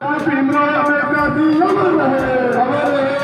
ਭੀਮਰਾव ਅੰਬੇਡਕਰ ਦੀ ਅਮਰ ਰਹੇ ਅਮਰ ਰਹੇ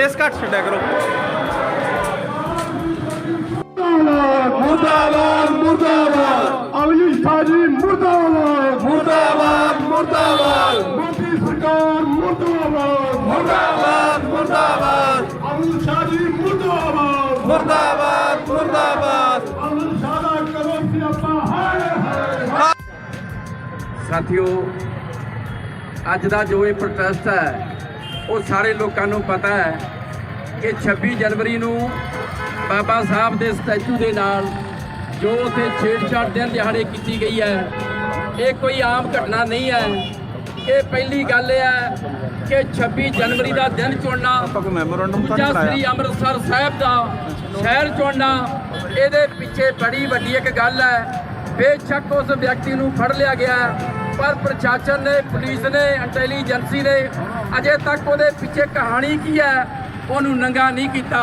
ਸਪੇਸ ਘੱਟ ਛੱਡਿਆ ਕਰੋ। ਮੁਰਦਾਬਾਦ ਮੁਰਦਾਬਾਦ ਅਮਲੀ ਸਾਜੀ ਮੁਰਦਾਬਾਦ ਮੁਰਦਾਬਾਦ ਮੁਰਦਾਬਾਦ। ਮੋਦੀ ਸਰਕਾਰ ਮੁਰਦਾਬਾਦ। ਮੁਰਦਾਬਾਦ ਮੁਰਦਾਬਾਦ। ਅਮਲੀ ਸਾਜੀ ਮੁਰਦਾਬਾਦ। ਮੁਰਦਾਬਾਦ ਮੁਰਦਾਬਾਦ। ਅਮਲੀ ਸਾਦਾ ਕਰੋ ਸਿਆਪਾ ਹਾਏ ਹਾਏ। ਸਾਥੀਓ ਅੱਜ ਦਾ ਜੋ ਇਹ ਪ੍ਰੋਟੈਸਟ ਹੈ ਉਹ ਸਾਰੇ ਲੋਕਾਂ ਨੂੰ ਪਤਾ ਹੈ ਕਿ 26 ਜਨਵਰੀ ਨੂੰ ਬਾਬਾ ਸਾਹਿਬ ਦੇ ਸਟੈਚੂ ਦੇ ਨਾਲ ਜੋ ਉਥੇ ਛੇੜਛਾੜ ਦਿਨ ਦਿਹਾੜੇ ਕੀਤੀ ਗਈ ਹੈ ਇਹ ਕੋਈ ਆਮ ਘਟਨਾ ਨਹੀਂ ਹੈ। ਇਹ ਪਹਿਲੀ ਗੱਲ ਇਹ ਹੈ ਕਿ 26 ਜਨਵਰੀ ਦਾ ਦਿਨ ਚੁਣਨਾ ਦੂਜਾ ਸ੍ਰੀ ਅੰਮ੍ਰਿਤਸਰ ਸਾਹਿਬ ਦਾ ਸ਼ਹਿਰ ਚੁਣਨਾ ਇਹਦੇ ਪਿੱਛੇ ਬੜੀ ਵੱਡੀ ਇੱਕ ਗੱਲ ਹੈ। ਬੇਸ਼ੱਕ ਉਸ ਵਿਅਕਤੀ ਨੂੰ ਫੜ ਲਿਆ ਗਿਆ। ਪਰ ਪ੍ਰਸ਼ਾਸਨ ਨੇ, ਪੁਲਿਸ ਨੇ ਇੰਟੈਲੀਜੈਂਸੀ ਨੇ ਅਜੇ ਤੱਕ ਉਹਦੇ ਪਿੱਛੇ ਕਹਾਣੀ ਕੀ ਹੈ, ਉਹਨੂੰ ਨੰਗਾ ਨਹੀਂ ਕੀਤਾ।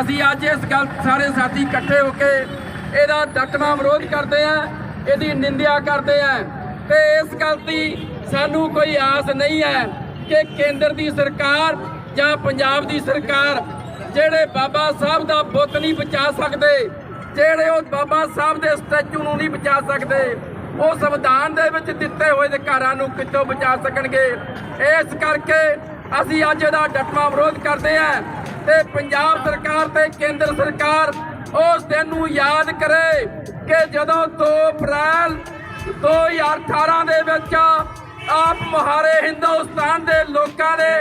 ਅਸੀਂ ਅੱਜ ਇਸ ਗੱਲ ਸਾਰੇ ਸਾਥੀ ਇਕੱਠੇ ਹੋ ਕੇ ਇਹਦਾ ਡਟਵਾ ਵਿਰੋਧ ਕਰਦੇ ਆ ਇਹਦੀ ਨਿੰਦਿਆ ਕਰਦੇ ਆ ਤੇ ਇਸ ਗੱਲ ਦੀ ਸਾਨੂੰ ਕੋਈ ਆਸ ਨਹੀਂ ਹੈ ਕਿ ਕੇਂਦਰ ਦੀ ਸਰਕਾਰ ਜਾਂ ਪੰਜਾਬ ਦੀ ਸਰਕਾਰ ਜਿਹੜੇ ਬਾਬਾ ਸਾਹਿਬ ਦਾ ਬੁੱਤ ਨਹੀਂ ਬਚਾ ਸਕਦੇ, ਜਿਹੜੇ ਉਹ ਬਾਬਾ ਸਾਹਿਬ ਦੇ ਸਟੈਚੂ ਨੂੰ ਨਹੀਂ ਬਚਾ ਸਕਦੇ ਉਹ ਸੰਵਿਧਾਨ ਦੇ ਵਿੱਚ ਦਿੱਤੇ ਹੋਏ ਅਧਿਕਾਰਾਂ ਨੂੰ ਕਿੱਥੋਂ ਬਚਾ ਸਕਣਗੇ? ਇਸ ਕਰਕੇ ਅਸੀਂ ਅੱਜ ਇਹਦਾ ਡਟਵਾ ਵਿਰੋਧ ਕਰਦੇ ਹਾਂ ਤੇ ਪੰਜਾਬ ਸਰਕਾਰ ਤੇ ਕੇਂਦਰ ਸਰਕਾਰ ਉਸ ਦਿਨ ਨੂੰ ਯਾਦ ਕਰੇ ਕਿ ਜਦੋਂ 2 ਅਪ੍ਰੈਲ 2018 ਦੇ ਵਿੱਚ ਆਪ ਮੁਹਾਰੇ ਹਿੰਦੁਸਤਾਨ ਦੇ ਲੋਕਾਂ ਨੇ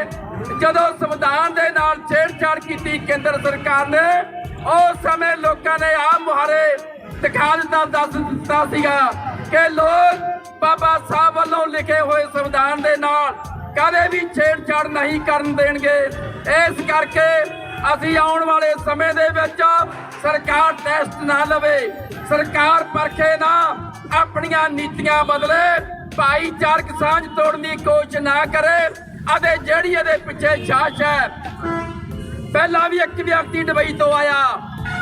ਜਦੋਂ ਸੰਵਿਧਾਨ ਦੇ ਨਾਲ ਛੇੜਛਾੜ ਕੀਤੀ ਕੇਂਦਰ ਸਰਕਾਰ ਨੇ, ਉਸ ਸਮੇਂ ਲੋਕਾਂ ਨੇ ਆਪ ਮੁਹਾਰੇ ਦਿਖਾ ਦਿੱਤਾ, ਦੱਸ ਦਿੱਤਾ ਸੀਗਾ। ਕਿ ਲੋਕ ਬਾਬਾ ਸਾਹਿਬ ਵੱਲੋਂ ਲਿਖੇ ਹੋਏ ਸੰਵਿਧਾਨ ਦੇ ਨਾਲ ਕਦੇ ਵੀ ਛੇੜਛਾੜ ਨਹੀਂ ਕਰਨ ਦੇਣਗੇ। ਇਸ ਕਰਕੇ ਅਸੀਂ ਆਉਣ ਵਾਲੇ ਸਮੇਂ ਦੇ ਵਿੱਚ ਸਰਕਾਰ ਟੈਸਟ ਨਾ ਲਵੇ, ਸਰਕਾਰ ਪਰਖੇ ਨਾ, ਆਪਣੀਆਂ ਨੀਤੀਆਂ ਬਦਲੇ, ਭਾਈਚਾਰਕ ਸਾਂਝ ਤੋੜਨ ਦੀ ਕੋਸ਼ਿਸ਼ ਨਾ ਕਰੇ। ਅਤੇ ਜਿਹੜੀ ਇਹਦੇ ਪਿੱਛੇ ਛਾਛ ਹੈ, ਪਹਿਲਾਂ ਵੀ ਇੱਕ ਵਿਅਕਤੀ ਦੁਬਈ ਤੋਂ ਆਇਆ,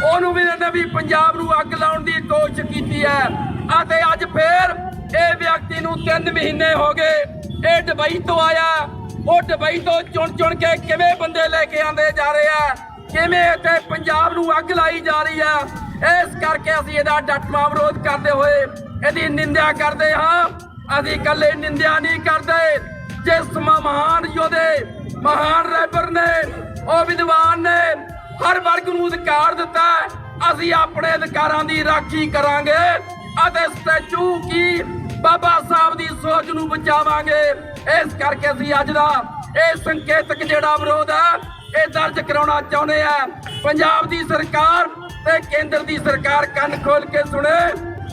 ਉਹਨੂੰ ਵੀ ਇਹਨੇ ਵੀ ਪੰਜਾਬ ਨੂੰ ਅੱਗ ਲਾਉਣ ਦੀ ਕੋਸ਼ਿਸ਼ ਕੀਤੀ ਹੈ। ਅਤੇ ਅੱਜ ਫੇਰ ਇਹ ਵਿਅਕਤੀ ਨੂੰ 3 ਮਹੀਨੇ ਹੋ ਗਏ। ਇਹ ਦੁਬਈ ਤੋਂ ਆਇਆ। ਉਹ ਦੁਬਈ ਤੋਂ ਚੁਣ ਚੁਣ ਕੇ ਕਿਵੇਂ ਬੰਦੇ ਲੈ ਕੇ ਆਂਦੇ ਜਾ ਰਹੇ ਆ? ਕਿਵੇਂ ਇੱਥੇ ਪੰਜਾਬ ਨੂੰ ਅੱਗ ਲਾਈ ਜਾ ਰਹੀ ਆ? ਇਸ ਕਰਕੇ ਅਸੀਂ ਇਹਦਾ ਡਟਵਾ ਵਿਰੋਧ ਕਰਦੇ ਹੋਏ ਇਹਦੀ ਨਿੰਦਿਆ ਕਰਦੇ ਹਾਂ। ਅਸੀਂ ਇਕੱਲੇ ਨਿੰਦਿਆ ਨਹੀਂ ਕਰਦੇ। ਜਿਸ ਮਹਾਨ ਯੋਧੇ, ਮਹਾਨ ਰਹਿਬਰ ਨੇ, ਉਹ ਵਿਦਵਾਨ ਨੇ ਹਰ ਵਰਗ ਨੂੰ ਅਧਿਕਾਰ ਦਿੱਤਾ। ਅਸੀਂ ਆਪਣੇ ਅਧਿਕਾਰਾਂ ਦੀ ਰਾਖੀ ਕਰਾਂਗੇ। ਅਤੇ ਸਟੈਚੂ ਕੀ ਬਾਬਾ ਸਾਹਿਬ ਦੀ ਸੋਚ ਨੂੰ ਬਚਾਵਾਂਗੇ। ਇਸ ਕਰਕੇ ਅਸੀਂ ਅੱਜ ਦਾ ਇਹ ਸੰਕੇਤਕ ਜਿਹੜਾ ਵਿਰੋਧ ਹੈ, ਇਹ ਦਰਜ ਕਰਾਉਣਾ ਚਾਹੁੰਦੇ ਆ। ਪੰਜਾਬ ਦੀ ਸਰਕਾਰ ਤੇ ਕੇਂਦਰ ਦੀ ਸਰਕਾਰ ਕੰਨ ਖੋਲ ਕੇ ਸੁਣੇ,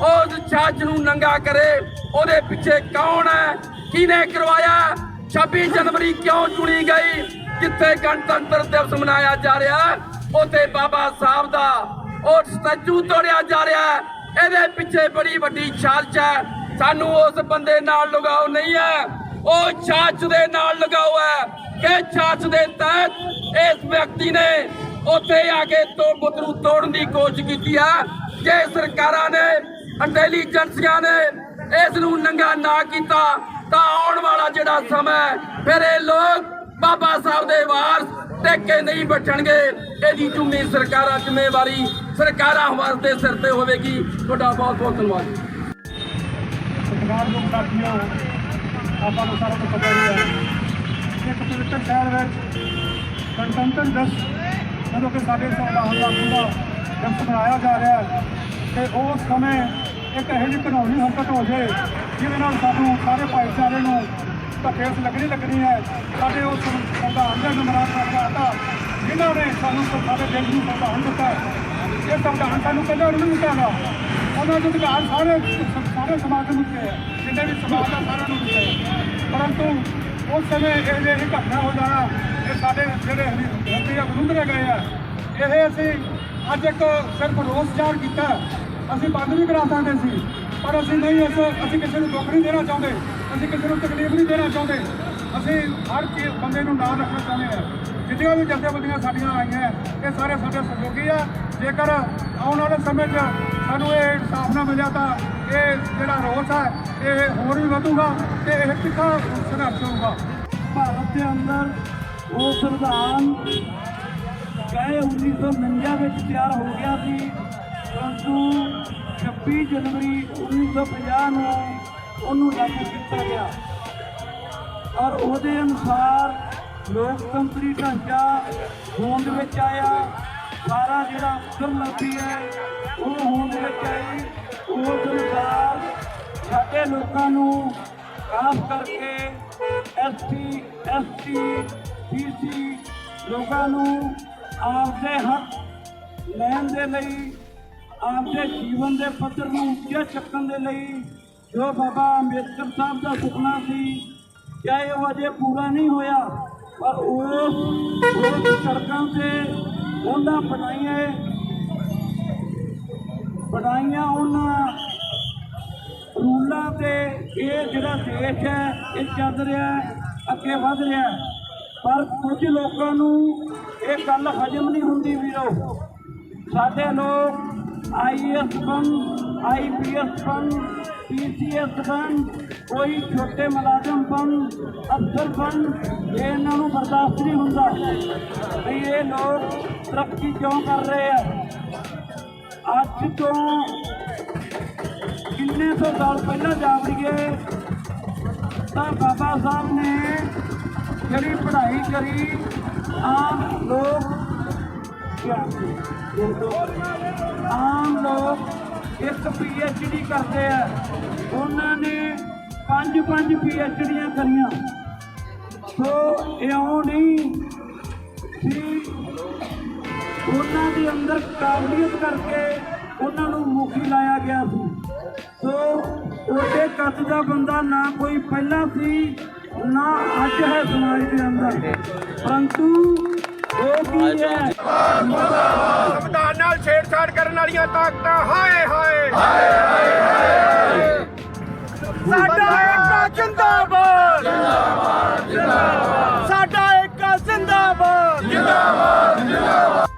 ਉਸ ਛਾਛ ਨੂੰ ਨੰਗਾ ਕਰੇ, ਉਹਦੇ ਪਿੱਛੇ ਕੌਣ ਹੈ, ਕਿਹਨੇ ਕਰਵਾਇਆ 26 ਜਨਵਰੀ ਕਿਉਂ ਚੁਣੀ ਗਈ ਜਿੱਥੇ ਗਣਤੰਤਰ ਦਿਵਸ ਮਨਾਇਆ ਜਾ ਰਿਹਾ, ਉੱਥੇ ਬਾਬਾ ਸਾਹਿਬ ਦਾ ਉਹ ਸਟੈਚੂ ਤੋੜਿਆ ਜਾ ਰਿਹਾ ਇਹਦੇ ਪਿੱਛੇ ਬੜੀ ਵੱਡੀ ਸਾਜ਼ਿਸ਼ ਹੈ। ਸਾਨੂੰ ਉਸ ਬੰਦੇ ਨਾਲ ਲਗਾਓ ਨਹੀਂ ਹੈ। ਉਹ ਛਾਛ ਦੇ ਨਾਲ ਲਗਾਓ ਹੈ ਕਿ ਛਾਛ ਦੇ ਤਹਿਤ ਇਸ ਵਿਅਕਤੀ ਨੇ ਉੱਥੇ ਆ ਕੇ ਤੋਂ ਬੁੱਤ ਤੋੜਨ ਦੀ ਕੋਸ਼ਿਸ਼ ਕੀਤੀ ਹੈ। ਜੇ ਸਰਕਾਰਾਂ ਨੇ ਇੰਟੈਲੀਜੈਂਸੀਆਂ ਨੇ ਇਸ ਨੂੰ ਨੰਗਾ ਨਾ ਕੀਤਾ ਤਾਂ ਆਉਣ ਵਾਲਾ ਜਿਹੜਾ ਸਮਾਂ ਫਿਰ ਇਹ ਲੋਕ ਬਾਬਾ ਸਾਹਿਬ ਦੇ ਵਾਰਸ ਟੇਕੇ ਨਹੀਂ ਬੈਠਣਗੇ ਇਹਦੀ ਜ਼ਿੰਮੇ ਸਰਕਾਰਾਂ ਜ਼ਿੰਮੇਵਾਰੀ, ਸਰਕਾਰਾਂ ਵਾਸਤੇ ਸਿਰ ਤੇ ਹੋਵੇਗੀ। ਤੁਹਾਡਾ ਬਹੁਤ ਬਹੁਤ ਧੰਨਵਾਦ। ਸਰਕਾਰ ਨੂੰ ਸਾਥੀਓ ਆਪਾਂ ਨੂੰ ਸਾਰਾ ਪਤਾ ਹੀ ਹੈ ਇੱਕ ਪਵਿੱਤਰ ਸ਼ਹਿਰ ਵਿੱਚ ਗਣਤੰਤਰ ਦਿਵਸ ਜਦੋਂ ਕਿ ਸਾਡੇ ਸੰਵਿਧਾਨ ਲਾਗੂ ਦਾ ਦਿਵਸ ਮਨਾਇਆ ਜਾ ਰਿਹਾ ਹੈ, ਤੇ ਉਸ ਸਮੇਂ ਇੱਕ ਇਹੋ ਜਿਹੀ ਘਨੌਣੀ ਹਰਕਤ ਹੋ ਜਾਏ, ਜਿਹਦੇ ਨਾਲ ਸਾਨੂੰ ਸਾਰੇ ਭਾਈਚਾਰੇ ਨੂੰ ਤਾਂ ਠੇਸ ਲੱਗਣੀ ਲੱਗਣੀ ਹੈ। ਸਾਡੇ ਉਸ ਸੰਵਿਧਾਨ ਦੇ ਨੰਬਰਾਂ ਦਾ ਆਤਾ ਜਿਨ੍ਹਾਂ ਨੇ ਸਾਨੂੰ ਸਾਡੇ ਦੇਸ਼ ਨੂੰ ਸੰਵਿਧਾਨ ਦਿੱਤਾ ਇਹ ਸੰਵਿਧਾਨ ਸਾਨੂੰ ਪਹਿਲਾਂ ਨਹੀਂ ਦਿੱਤਾ ਉਹਨਾਂ ਦੇ ਅਧਿਕਾਰ ਸਾਰੇ ਸਾਰੇ ਸਮਾਜ ਨੂੰ ਦਿੱਤੇ ਆ ਜਿੰਨੇ ਵੀ ਸਮਾਜ ਦਾ ਸਾਰਿਆਂ ਨੂੰ ਦਿੱਤੇ ਪਰੰਤੂ ਉਸ ਸਮੇਂ ਇਹ ਜਿਹੜੀ ਘਟਨਾ ਹੋ ਜਾਣਾ, ਇਹ ਸਾਡੇ ਜਿਹੜੇ ਹੰਦੀ ਆ ਵਿਰੁੱਧ ਗਏ ਆ, ਇਹ ਅਸੀਂ ਅੱਜ ਇੱਕ ਸਿਰਫ ਰੋਸ ਜ਼ਾਹਰ ਕੀਤਾ। ਅਸੀਂ ਬੰਦ ਵੀ ਕਰਾ ਸਕਦੇ ਸੀ। ਪਰ ਅਸੀਂ ਨਹੀਂ ਇਸ, ਅਸੀਂ ਕਿਸੇ ਨੂੰ ਦੁੱਖ ਨਹੀਂ ਦੇਣਾ ਚਾਹੁੰਦੇ, ਅਸੀਂ ਕਿਸੇ ਨੂੰ ਤਕਲੀਫ ਨਹੀਂ ਦੇਣਾ ਚਾਹੁੰਦੇ। ਅਸੀਂ ਹਰ ਚੀਜ਼ ਬੰਦੇ ਨੂੰ ਨਾਲ ਰੱਖਣਾ ਚਾਹੁੰਦੇ ਹਾਂ। ਜਿੰਨੀਆਂ ਵੀ ਜਥੇਬੰਦੀਆਂ ਸਾਡੀਆਂ ਆਈਆਂ, ਇਹ ਸਾਰੇ ਸਾਡੇ ਸਹਿਯੋਗੀ ਆ। ਜੇਕਰ ਆਉਣ ਵਾਲੇ ਸਮੇਂ 'ਚ ਸਾਨੂੰ ਇਹ ਇਨਸਾਫ ਨਾ ਮਿਲਿਆ ਤਾਂ ਇਹ ਜਿਹੜਾ ਰੋਸ ਹੈ ਇਹ ਹੋਰ ਵੀ ਵਧੂਗਾ ਤੇ ਇਹ ਕਿੱਥਾ ਸੰਘਰਸ਼ ਹੋਊਗਾ? ਭਾਰਤ ਦੇ ਅੰਦਰ ਉਹ ਸੰਵਿਧਾਨ ਕਹੇ 1949 ਵਿੱਚ ਤਿਆਰ ਹੋ ਗਿਆ ਸੀ। ਪਰੰਤੂ 26 ਜਨਵਰੀ 1950 ਨੂੰ ਉਹਨੂੰ ਲਾਗੂ ਕੀਤਾ ਗਿਆ। ਔਰ ਉਹਦੇ ਅਨੁਸਾਰ ਲੋਕਤੰਤਰੀ ਢਾਂਚਾ ਹੋਂਦ ਵਿੱਚ ਆਇਆ। ਸਾਰਾ ਜਿਹੜਾ ਅਫਸਰਲਾਪੀ ਹੈ, ਉਹ ਹੋਂਦ ਵਿੱਚ ਆਈ। ਉਸ ਅਨੁਸਾਰ ਸਾਡੇ ਲੋਕਾਂ ਨੂੰ ਖਾਸ ਕਰਕੇ ਐਸਟੀ ਐਸਟੀ ਬੀਸੀ ਲੋਕਾਂ ਨੂੰ ਆਪਦੇ ਹੱਕ ਲੈਣ ਦੇ ਲਈ ਆਪਦੇ ਜੀਵਨ ਦੇ ਪੱਧਰ ਨੂੰ ਉੱਚਾ ਚੱਕਣ ਦੇ ਲਈ ਜੋ ਬਾਬਾ ਅੰਬੇਦਕਰ ਸਾਹਿਬ ਦਾ ਸੁਪਨਾ ਸੀ ਚਾਹੇ ਉਹ ਅਜੇ ਪੂਰਾ ਨਹੀਂ ਹੋਇਆ, ਪਰ ਉਸ ਉਸ ਸੜਕਾਂ ਤੇ ਉਹਨਾਂ ਬਣਾਈਆਂ ਬਣਾਈਆਂ ਉਹਨਾਂ ਰੂਲਾਂ ਤੇ ਇਹ ਜਿਹੜਾ ਦੇਸ਼ ਹੈ, ਇਹ ਚੱਲ ਰਿਹਾ, ਅੱਗੇ ਵਧ ਰਿਹਾ। ਪਰ ਕੁਝ ਲੋਕਾਂ ਨੂੰ ਇਹ ਗੱਲ ਹਜਮ ਨਹੀਂ ਹੁੰਦੀ ਵੀਰੋ। ਸਾਡੇ ਲੋਕ ਆਈਐਸ ਬਣ, ਆਈਪੀਐਸ ਬਣ, ਪੀਸੀਐਸ ਬਣ, ਕੋਈ ਛੋਟੇ ਮੁਲਾਜ਼ਮ ਬਣ, ਅਫਸਰ ਬਣ, ਇਹ ਇਹਨਾਂ ਨੂੰ ਬਰਦਾਸ਼ਤ ਨਹੀਂ ਹੁੰਦਾ। ਵੀ ਇਹ ਲੋਕ ਤਰੱਕੀ ਕਿਉਂ ਕਰ ਰਹੇ ਆ? ਅੱਜ ਤੋਂ ਕਿੰਨੇ ਸੌ ਸਾਲ ਪਹਿਲਾਂ ਜਾਵੜੀਏ ਤਾਂ ਬਾਬਾ ਸਾਹਿਬ ਨੇ ਜਿਹੜੀ ਪੜ੍ਹਾਈ ਕਰੀ ਆਮ ਲੋਕ ਆਮ ਲੋਕ ਇੱਕ ਪੀਐਚਡੀ ਕਰਦੇ ਆ। ਉਹਨਾਂ ਨੇ ਪੰਜ ਪੰਜ ਪੀਐਚਡੀਆਂ ਕਰੀਆਂ। ਸੋ ਇਉਂ ਨਹੀਂ ਸੀ ਉਹਨਾਂ ਦੇ ਅੰਦਰ ਕਾਬਲੀਅਤ ਕਰਕੇ ਉਹਨਾਂ ਨੂੰ ਮੁਖੀ ਲਾਇਆ ਗਿਆ ਸੀ। ਸੋ ਉਹਦੇ ਕੱਦ ਦਾ ਬੰਦਾ ਨਾ ਕੋਈ ਪਹਿਲਾਂ ਸੀ, ਨਾ ਅੱਜ ਹੈ ਸਮਾਜ ਦੇ ਅੰਦਰ। ਪਰੰਤੂ ਸੰਵਿਧਾਨ ਨਾਲ ਛੇੜਛਾੜ ਕਰਨ ਵਾਲੀਆਂ ਤਾਕਤਾਂ, ਹਾਏ ਹਾਏ। ਸਾਡਾ ਏਕਾ ਜਿੰਦਾਬਾਦ। ਜਿੰਦਾਬਾਦ ਜਿੰਦਾਬਾਦ ਸਾਡਾ ਏਕਾ ਜਿੰਦਾਬਾਦ ਜਿੰਦਾਬਾਦ ਜਿੰਦਾਬਾਦ।